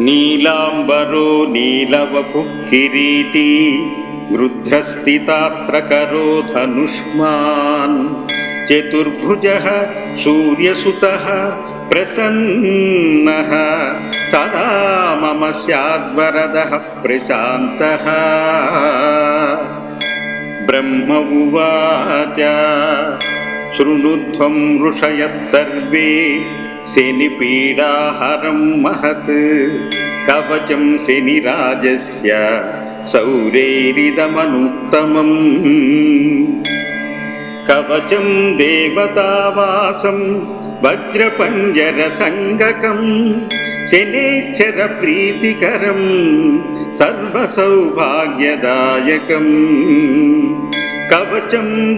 నీలాంబరో నీలవపు కిరీటీ వృద్ధస్థితాస్త్రకరో ధనుష్మాన్. చతుర్భుజ సూర్యసుత ప్రసన్న. సదా మమ సద్వరద ప్రశాంత. బ్రహ్మ ఉచ శృణుధ్వం ఋషయ సర్వే. శనిపీడాహరం మహత్. కవచం శనిరాజస్య సౌరేరిదమనుత్తమం. కవచం దేవతావాసం వజ్రపంజర సంగకం శనేశ్చర ప్రీతికరం సర్వసౌభాగ్యదాయకం. కవచం